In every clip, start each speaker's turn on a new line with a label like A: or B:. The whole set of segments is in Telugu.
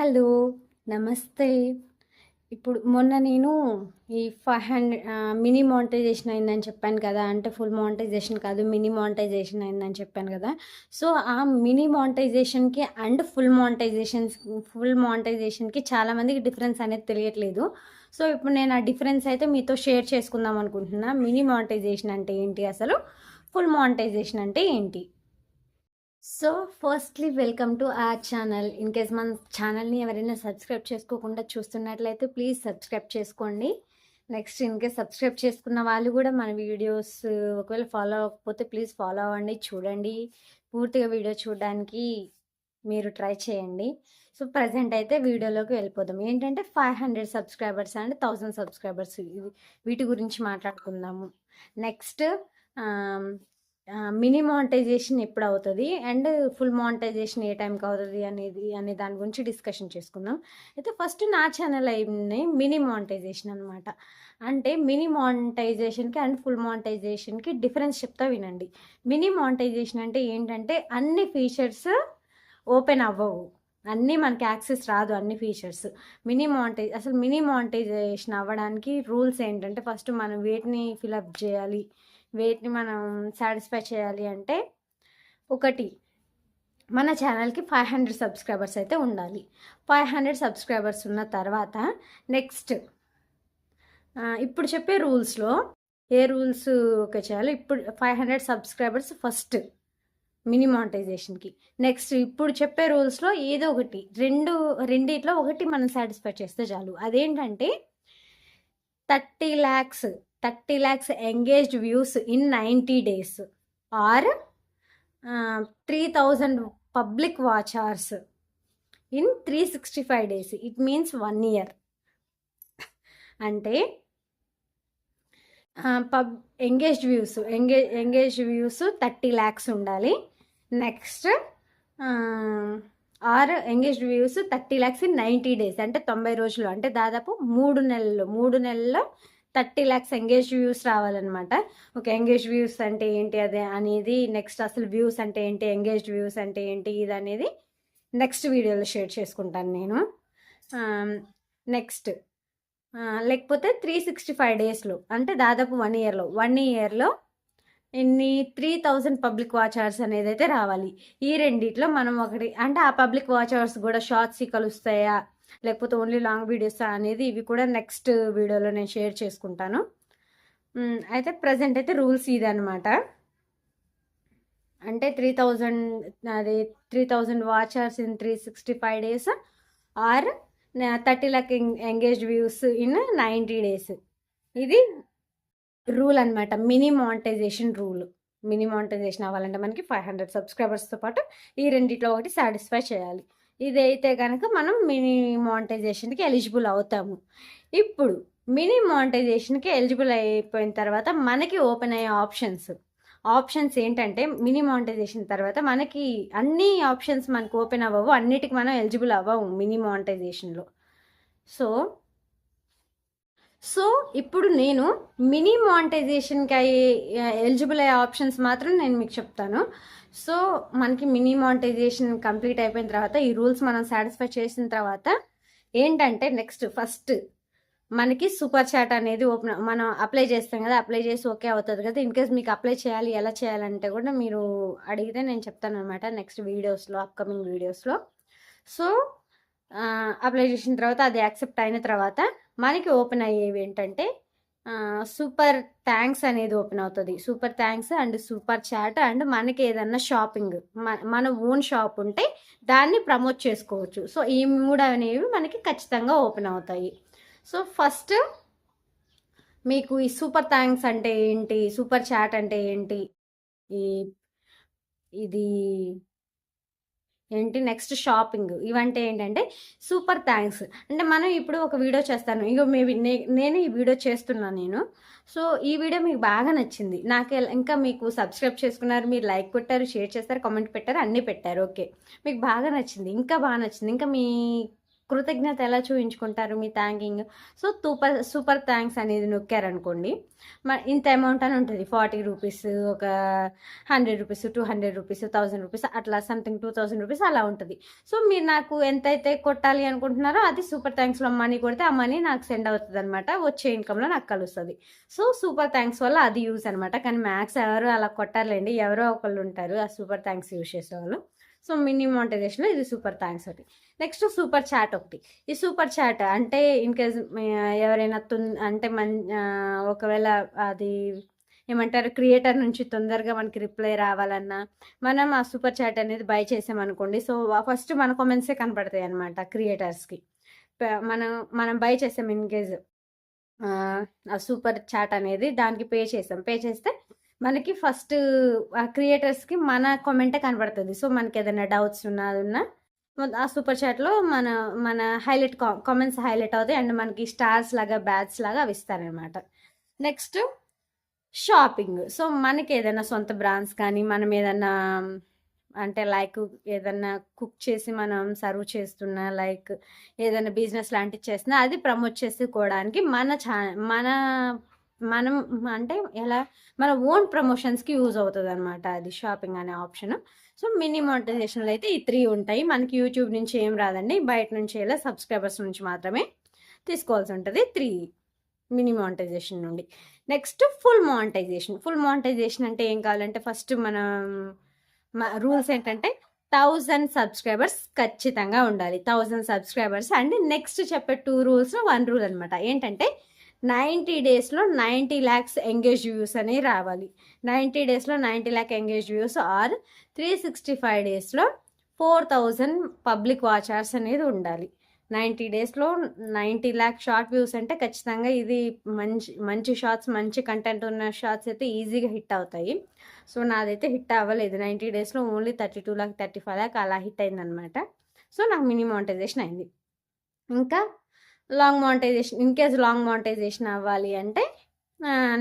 A: హలో నమస్తే. ఇప్పుడు మొన్న నేను ఈ ఫైవ్ హండ్రెడ్ మినీ మానిటైజేషన్ అయిందని చెప్పాను కదా. అంటే ఫుల్ మానిటైజేషన్ కాదు మినీ మానిటైజేషన్ అయిందని చెప్పాను కదా. సో ఆ మినీ మానిటైజేషన్కి అండ్ ఫుల్ మానిటైజేషన్ ఫుల్ మానిటైజేషన్కి చాలామందికి డిఫరెన్స్ అనేది తెలియట్లేదు. సో ఇప్పుడు నేను ఆ డిఫరెన్స్ అయితే మీతో షేర్ చేసుకుందాం అనుకుంటున్నా. మినీ మానిటైజేషన్ అంటే ఏంటి అసలు? ఫుల్ మానిటైజేషన్ అంటే ఏంటి? సో ఫస్ట్లీ వెల్కమ్ టు ఆ ఛానల్ ఇన్ కేస్ మన ఛానల్ని ఎవరైనా సబ్స్క్రైబ్ చేసుకోకుండా చూస్తున్నట్లయితే ప్లీజ్ సబ్స్క్రైబ్ చేసుకోండి. నెక్స్ట్ ఇన్ కేస్ సబ్స్క్రైబ్ చేసుకున్న వాళ్ళు కూడా మన వీడియోస్ ఒకవేళ ఫాలో అవ్వకపోతే ప్లీజ్ ఫాలో అవ్వండి చూడండి. పూర్తిగా వీడియో చూడడానికి మీరు ట్రై చేయండి. సో ప్రజెంట్ అయితే వీడియోలోకి వెళ్ళిపోదాం. ఏంటంటే five hundred subscribers and thousand subscribers వీటి గురించి మాట్లాడుకుందాము. నెక్స్ట్ మినీ మానిటైజేషన్ ఎప్పుడు అవుతుంది అండ్ ఫుల్ మానిటైజేషన్ ఏ టైంకి అవుతుంది అనేది అనే దాని గురించి డిస్కషన్ చేసుకుందాం. అయితే ఫస్ట్ నా ఛానల్ అయింది మినీ మానిటైజేషన్ అనమాట అంటే మినీ మానిటైజేషన్కి అండ్ ఫుల్ మానిటైజేషన్కి డిఫరెన్స్ చెప్తా వినండి. మినీ మానిటైజేషన్ అంటే ఏంటంటే అన్ని ఫీచర్స్ ఓపెన్ అవ్వవు. అన్నీ మనకి యాక్సెస్ రాదు అన్ని ఫీచర్స్. మినీ మానిటైజ్ అసలు మినీ మానిటైజేషన్ అవ్వడానికి రూల్స్ ఏంటంటే ఫస్ట్ మనం వేటిని ఫిలప్ చేయాలి. వేటిని మనం సాటిస్ఫై చేయాలి అంటే ఒకటి మన ఛానల్కి ఫైవ్ హండ్రెడ్ సబ్స్క్రైబర్స్ అయితే ఉండాలి. ఫైవ్ హండ్రెడ్ సబ్స్క్రైబర్స్ ఉన్న తర్వాత నెక్స్ట్ ఇప్పుడు చెప్పే రూల్స్లో ఏ రూల్స్ ఓకే చేయాలి? ఇప్పుడు five hundred subscribers first mini మానిటైజేషన్కి next ఇప్పుడు చెప్పే రూల్స్లో ఏదో ఒకటి రెండు రెండిట్లో ఒకటి మనం సాటిస్ఫై చేస్తే చాలు. అదేంటంటే thirty lakhs thirty lakhs engaged views in ninety days. Or three thousand public watch hours in three sixty five days. It means one year. అంటే pub engaged views engage engage views thirty lakhs ఉండాలి. Next or engaged views thirty lakhs in ninety days. అంటే తొంభై రోజులు. అంటే దాదాపు మూడు నెలలు మూడు నెలల్లో థర్టీ ల్యాక్స్ ఎంగేజ్ వ్యూస్ రావాలన్నమాట. ఒక ఎంగేజ్ వ్యూస్ అంటే ఏంటి అదే అనేది నెక్స్ట్ అసలు వ్యూస్ అంటే ఏంటి ఎంగేజ్ వ్యూస్ అంటే ఏంటి ఇది అనేది నెక్స్ట్ వీడియోలో షేర్ చేసుకుంటాను నేను. నెక్స్ట్ లేకపోతే త్రీ సిక్స్టీ ఫైవ్ డేస్లో అంటే దాదాపు వన్ ఇయర్లో వన్ ఇయర్లో ఇన్ని త్రీ థౌజండ్ పబ్లిక్ వాచర్స్ అనేది అయితే రావాలి. ఈ రెండిట్లో మనం ఒకటి అంటే ఆ పబ్లిక్ వాచర్స్ కూడా షార్ట్స్ కలుస్తాయా? లేకపోతే ఓన్లీ లాంగ్ వీడియోస్ అనేది ఇవి కూడా నెక్స్ట్ వీడియోలో నేను షేర్ చేసుకుంటాను. అయితే ప్రజెంట్ అయితే రూల్స్ ఇది అనమాట అంటే త్రీ థౌజండ్ అది three thousand watchers in three sixty five days or thirty lakh engage views in ninety days ఇది రూల్ అనమాట mini monetisation rule. Mini monetisation అవ్వాలంటే మనకి ఫైవ్ హండ్రెడ్ సబ్స్క్రైబర్స్తో పాటు ఈ రెండిట్లో ఒకటి సాటిస్ఫై చేయాలి. ఇదైతే కనుక మనం మినీ మానిటైజేషన్కి ఎలిజిబుల్ అవుతాము. ఇప్పుడు మినీ మానిటైజేషన్కి ఎలిజిబుల్ అయిపోయిన తర్వాత మనకి ఓపెన్ అయ్యే ఆప్షన్స్. ఆప్షన్స్ ఏంటంటే మినీ మానిటైజేషన్ తర్వాత మనకి అన్ని ఆప్షన్స్ మనకు ఓపెన్ అవ్వవు అన్నిటికి మనం ఎలిజిబుల్ అవ్వవు మినీ మానిటైజేషన్లో. సో సో ఇప్పుడు నేను మినీ మానిటైజేషన్కి అయ్యే ఎలిజిబుల్ అయ్యే ఆప్షన్స్ మాత్రం నేను మీకు చెప్తాను. సో మనకి మినీ మానిటైజేషన్ కంప్లీట్ అయిపోయిన తర్వాత ఈ రూల్స్ మనం సాటిస్ఫై చేసిన తర్వాత ఏంటంటే నెక్స్ట్ ఫస్ట్ మనకి సూపర్ చాట్ అనేది ఓపెన్ మనం అప్లై చేస్తాం కదా అప్లై చేసి ఓకే అవుతుంది కదా ఇన్ కేస్ మీకు అప్లై చేయాలి ఎలా చేయాలంటే కూడా మీరు అడిగితే నేను చెప్తాను అనమాట నెక్స్ట్ వీడియోస్లో అప్కమింగ్ వీడియోస్లో. సో అప్లై చేసిన తర్వాత అది యాక్సెప్ట్ అయిన తర్వాత మనకి ఓపెన్ అయ్యేవి ఏంటంటే సూపర్ థ్యాంక్స్ అనేది ఓపెన్ అవుతుంది. Super thanks and super chat and మనకి ఏదన్నా షాపింగ్ మన ఓన్ షాప్ ఉంటే దాన్ని ప్రమోట్ చేసుకోవచ్చు. సో ఈ మూడు అనేవి మనకి ఖచ్చితంగా ఓపెన్ అవుతాయి. సో ఫస్ట్ మీకు ఈ సూపర్ థ్యాంక్స్ అంటే ఏంటి? సూపర్ చాట్ అంటే ఏంటి? ఈ ఇది ఏంటి నెక్స్ట్ షాపింగ్ ఇవంటే ఏంటంటే సూపర్ థ్యాంక్స్. అంటే మనం ఇప్పుడు ఒక వీడియో చేస్తాను. ఇగో మేబీ నేను ఈ వీడియో చేస్తున్నాను నేను. సో ఈ వీడియో మీకు బాగా నచ్చింది. నాకు ఇంకా మీకు సబ్స్క్రైబ్ చేసుకున్నారు మీరు లైక్ కొట్టారు షేర్ చేస్తారు కామెంట్ పెట్టారు అన్నీ పెట్టారు. ఓకే. మీకు బాగా నచ్చింది. ఇంకా బాగా నచ్చింది. ఇంకా మీ కృతజ్ఞత ఎలా చూపించుకుంటారు మీ thanking so super super thanks అనేది నొక్కారనుకోండి. మ ఇంత అమౌంట్ అని ఉంటుంది. ఫార్టీ రూపీస్ ఒక hundred rupees two hundred rupees thousand rupees అట్లా సంథింగ్ టూ థౌసండ్ రూపీస్ అలా ఉంటుంది. సో మీరు నాకు ఎంతైతే కొట్టాలి అనుకుంటున్నారో అది సూపర్ థ్యాంక్స్లో మనీ కొడితే ఆ మనీ నాకు సెండ్ అవుతుంది అనమాట వచ్చే ఇన్కంలో నాకు కలుస్తుంది. సో సూపర్ థ్యాంక్స్ వల్ల అది యూస్ అనమాట కానీ మ్యాక్స్ ఎవరు అలా కొట్టారులేండి. ఎవరో ఒకళ్ళు ఉంటారు. ఆ సూపర్ థ్యాంక్స్ యూస్ చేసేవాళ్ళు. సో మినీ మానిటైజేషన్లో ఇది సూపర్ థ్యాంక్స్ ఒకటి. నెక్స్ట్ సూపర్ చాట్ ఒకటి. ఈ సూపర్ చాట్ అంటే ఇన్ కేస్ ఎవరైనా తొం అంటే మన్ ఒకవేళ అది ఏమంటారు క్రియేటర్ నుంచి తొందరగా మనకి రిప్లై రావాలన్నా మనం ఆ సూపర్ చాట్ అనేది బై చేసామనుకోండి. సో ఫస్ట్ మన కామెంట్సే కనపడతాయి అనమాట క్రియేటర్స్కి. మనం మనం బై చేసాం ఇన్ కేస్ ఆ సూపర్ చాట్ అనేది దానికి పే చేసాం. పే చేస్తే మనకి ఫస్ట్ క్రియేటర్స్కి మన కామెంటే కనబడుతుంది. సో మనకి ఏదైనా డౌట్స్ ఉన్నా ఉన్నా ఆ సూపర్ చాట్లో మన మన హైలైట్ కామెంట్స్ హైలైట్ అవుతాయి. అండ్ మనకి స్టార్స్ లాగా బ్యాచ్ లాగా అవి ఇస్తారనమాట. Next shopping. సో మనకి ఏదైనా సొంత బ్రాండ్స్ కానీ మనం ఏదైనా అంటే లైక్ ఏదైనా కుక్ చేసి మనం సర్వ్ చేస్తున్నా లైక్ ఏదైనా బిజినెస్ లాంటివి చేస్తున్నా అది ప్రమోట్ చేసుకోవడానికి మన ఛా మన మనం అంటే ఎలా మన ఓన్ ప్రమోషన్స్కి యూజ్ అవుతుంది అనమాట అది షాపింగ్ అనే ఆప్షన్ సో మినీ మానిటైజేషన్లో అయితే ఈ త్రీ ఉంటాయి. మనకి యూట్యూబ్ నుంచి ఏం రాదండి. బయట నుంచి ఇలా సబ్స్క్రైబర్స్ నుంచి మాత్రమే తీసుకోవాల్సి ఉంటుంది త్రీ మినీ మానిటైజేషన్ నుండి. Next full monetisation full monetisation అంటే ఏం కావాలంటే ఫస్ట్ మనం రూల్స్ ఏంటంటే థౌజండ్ సబ్స్క్రైబర్స్ ఖచ్చితంగా ఉండాలి. థౌజండ్ సబ్స్క్రైబర్స్ అండ్ నెక్స్ట్ చెప్పే టూ రూల్స్ వన్ రూల్ అనమాట ఏంటంటే నైంటీ డేస్లో నైంటీ ల్యాక్స్ ఎంగేజ్ వ్యూస్ అనేవి రావాలి. నైంటీ డేస్లో ninety lakh engage views or three sixty five డేస్లో ఫోర్ థౌజండ్ పబ్లిక్ వాచర్స్ అనేది ఉండాలి. నైంటీ డేస్లో నైంటీ ల్యాక్ షార్ట్ వ్యూస్ అంటే ఖచ్చితంగా ఇది మంచి మంచి షార్ట్స్ మంచి కంటెంట్ ఉన్న షార్ట్స్ అయితే ఈజీగా హిట్ అవుతాయి. సో నాదైతే హిట్ అవ్వలేదు. నైంటీ డేస్లో only thirty two lakh thirty five lakh అలా హిట్ అయిందనమాట సో నాకు మినీ మానిటైజేషన్ అయింది. ఇంకా long monetisation in case long monetisation అవ్వాలి అంటే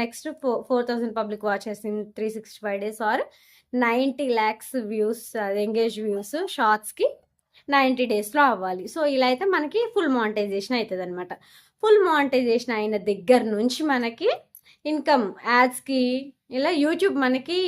A: next four four thousand public watches in three sixty five days or ninety lakhs views engage views షార్ట్స్కి ninety డేస్లో అవ్వాలి. సో ఇలా అయితే మనకి ఫుల్ మానిటైజేషన్ అవుతుంది అనమాట ఫుల్ మానిటైజేషన్ అయిన దగ్గర నుంచి మనకి ఇన్కమ్ యాడ్స్కి ఇలా యూట్యూబ్ మనకి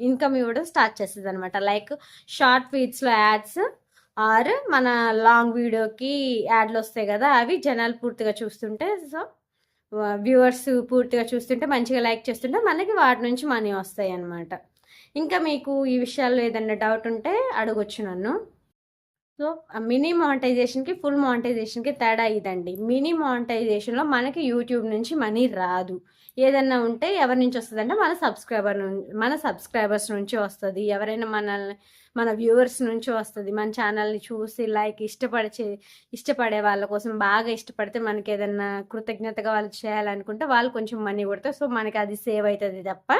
A: ఇన్కమ్ ఇవ్వడం స్టార్ట్ చేస్తుంది అనమాట లైక్ షార్ట్ ఫీడ్స్లో యాడ్స్ ఆర్ మన లాంగ్ వీడియోకి యాడ్లు వస్తాయి కదా అవి జనాలు పూర్తిగా చూస్తుంటే సో వ్యూవర్స్ పూర్తిగా చూస్తుంటే మంచిగా లైక్ చేస్తుంటే మనకి వాటి నుంచి మనీ వస్తాయి అన్నమాట. ఇంకా మీకు ఈ విషయాల్లో ఏదైనా డౌట్ ఉంటే అడగొచ్చు నన్ను. సో మినీ మానిటైజేషన్కి ఫుల్ మానిటైజేషన్కి తేడా ఇదండి. మినీ మానిటైజేషన్లో మనకి యూట్యూబ్ నుంచి మనీ రాదు. ఏదన్నా ఉంటే ఎవరి నుంచి వస్తుంది అంటే మన సబ్స్క్రైబర్ నుంచి మన సబ్స్క్రైబర్స్ నుంచి వస్తుంది. ఎవరైనా మనల్ని మన వ్యూవర్స్ నుంచి వస్తుంది. మన ఛానల్ని చూసి లైక్ ఇష్టపడే ఇష్టపడే వాళ్ళ కోసం బాగా ఇష్టపడితే మనకి ఏదన్నా కృతజ్ఞతగా వాళ్ళు చేయాలనుకుంటే వాళ్ళు కొంచెం మనీ కొడతారు. సో మనకి అది సేవ్ అవుతుంది తప్ప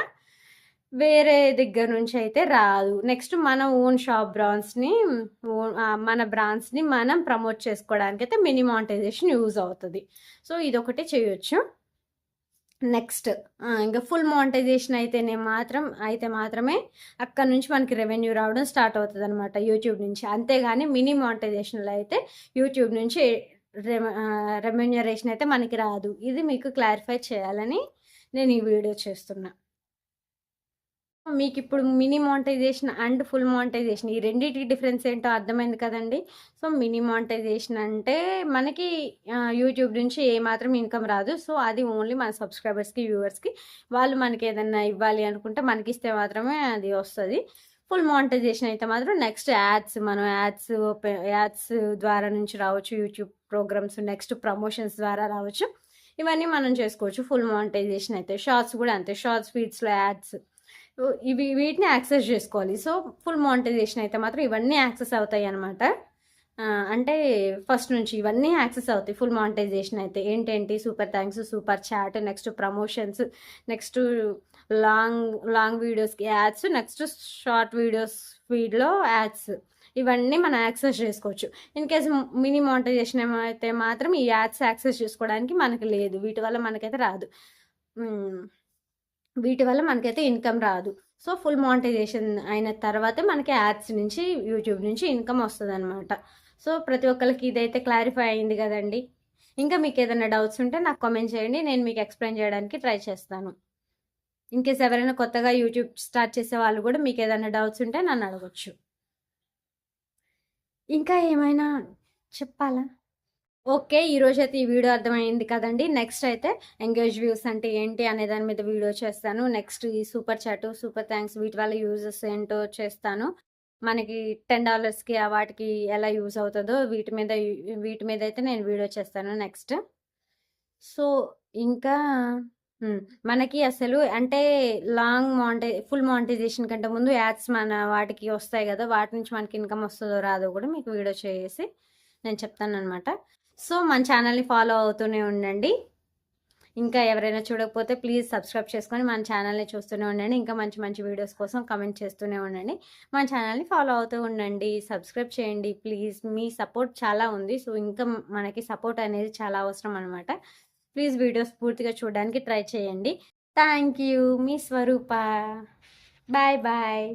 A: వేరే దగ్గర నుంచి అయితే రాదు. నెక్స్ట్ మన ఓన్ షాప్ బ్రాండ్స్ని మన బ్రాండ్స్ని మనం ప్రమోట్ చేసుకోవడానికి అయితే మినీ మానిటైజేషన్ యూజ్ అవుతుంది. సో ఇదొకటి చేయొచ్చు. నెక్స్ట్ ఇంకా ఫుల్ మానిటైజేషన్ అయితేనే మాత్రం అయితే మాత్రమే అక్కడ నుంచి మనకి రెవెన్యూ రావడం స్టార్ట్ అవుతుంది అనమాట యూట్యూబ్ నుంచి. అంతేగాని మినీ మానిటైజేషన్లో అయితే యూట్యూబ్ నుంచి రెమ్యూనరేషన్ అయితే మనకి రాదు. ఇది మీకు క్లారిఫై చేయాలని నేను ఈ వీడియో చేస్తున్నా. మీకు ఇప్పుడు mini monetisation and full monetisation ఈ రెండింటికి డిఫరెన్స్ ఏంటో అర్థమైంది కదండి. సో మినీ మానిటైజేషన్ అంటే మనకి యూట్యూబ్ నుంచి ఏమాత్రం ఇన్కమ్ రాదు. సో అది ఓన్లీ మన సబ్స్క్రైబర్స్కి వ్యూవర్స్కి వాళ్ళు మనకి ఏదైనా ఇవ్వాలి అనుకుంటే మనకి ఇస్తే మాత్రమే అది వస్తుంది. ఫుల్ మానిటైజేషన్ అయితే మాత్రం నెక్స్ట్ యాడ్స్ మనం యాడ్స్ యాడ్స్ ద్వారా నుంచి రావచ్చు యూట్యూబ్ ప్రోగ్రామ్స్ నెక్స్ట్ ప్రమోషన్స్ ద్వారా రావచ్చు. ఇవన్నీ మనం చేసుకోవచ్చు ఫుల్ మానిటైజేషన్ అయితే. షార్ట్స్ కూడా అంతే. షార్ట్స్ ఫీడ్స్లో యాడ్స్. ఇవి వీటిని యాక్సెస్ చేసుకోవాలి. సో ఫుల్ మానిటైజేషన్ అయితే మాత్రం ఇవన్నీ యాక్సెస్ అవుతాయి అనమాట అంటే ఫస్ట్ నుంచి ఇవన్నీ యాక్సెస్ అవుతాయి ఫుల్ మానిటైజేషన్ అయితే. ఏంటేంటి? Super thanks super chat next promotions next long long వీడియోస్కి యాడ్స్ నెక్స్ట్ షార్ట్ వీడియోస్ ఫీడ్లో యాడ్స్. ఇవన్నీ మనం యాక్సెస్ చేసుకోవచ్చు. ఇన్ కేసు మినీ మానిటైజేషన్ అయితే మాత్రం ఈ యాడ్స్ యాక్సెస్ చేసుకోవడానికి మనకి లేదు. వీటి వల్ల మనకైతే రాదు. వీటి వల్ల మనకైతే ఇన్కమ్ రాదు. సో ఫుల్ మానిటైజేషన్ అయిన తర్వాతే మనకి యాడ్స్ నుంచి యూట్యూబ్ నుంచి ఇన్కమ్ వస్తుంది అనమాట సో ప్రతి ఒక్కరికి ఇదైతే క్లారిఫై అయింది కదండి. ఇంకా మీకు ఏదైనా డౌట్స్ ఉంటే నాకు కామెంట్ చేయండి. నేను మీకు ఎక్స్ప్లెయిన్ చేయడానికి ట్రై చేస్తాను. ఇన్కేస్ ఎవరైనా కొత్తగా యూట్యూబ్ స్టార్ట్ చేసే వాళ్ళు కూడా మీకు ఏదైనా డౌట్స్ ఉంటే నన్ను అడగచ్చు. ఇంకా ఏమైనా చెప్పాలా? ఓకే ఈరోజు అయితే ఈ వీడియో అర్థమైంది కదండి. నెక్స్ట్ అయితే ఎంగేజ్ వ్యూస్ అంటే ఏంటి అనే దాని మీద వీడియో చేస్తాను. నెక్స్ట్ ఈ సూపర్ చాట్ సూపర్ థ్యాంక్స్ వీటి వల్ల యూజెస్ ఏంటో చేస్తాను. మనకి టెన్ డాలర్స్కి ఆ వాటికి ఎలా యూజ్ అవుతుందో వీటి మీద వీటి మీద అయితే నేను వీడియో చేస్తాను. నెక్స్ట్ సో ఇంకా మనకి అసలు అంటే లాంగ్ మానిటై ఫుల్ మానిటైజేషన్ కంటే ముందు యాడ్స్ మన వాటికి వస్తాయి కదా! వాటి నుంచి మనకి ఇన్‌కమ్ వస్తుందో రాదో కూడా మీకు వీడియో చేసి నేను చెప్తాను అనమాట సో మన ఛానల్‌ని ఫాలో అవుతూనే ఉండండి. ఇంకా ఎవరైనా చూడకపోతే ప్లీజ్ సబ్స్క్రైబ్ చేసుకొని మన ఛానల్‌ని చూస్తూనే ఉండండి. ఇంకా మంచి మంచి వీడియోస్ కోసం కమెంట్ చేస్తూనే ఉండండి. మన ఛానల్‌ని ఫాలో అవుతూ ఉండండి. సబ్స్క్రైబ్ చేయండి ప్లీజ్. మీ సపోర్ట్ చాలా ఉంది. సో ఇంకా మనకి సపోర్ట్ అనేది చాలా అవసరం అనమాట. ప్లీజ్ వీడియోస్ పూర్తిగా చూడడానికి ట్రై చేయండి. Thank you. Me Swaroopa. Bye bye.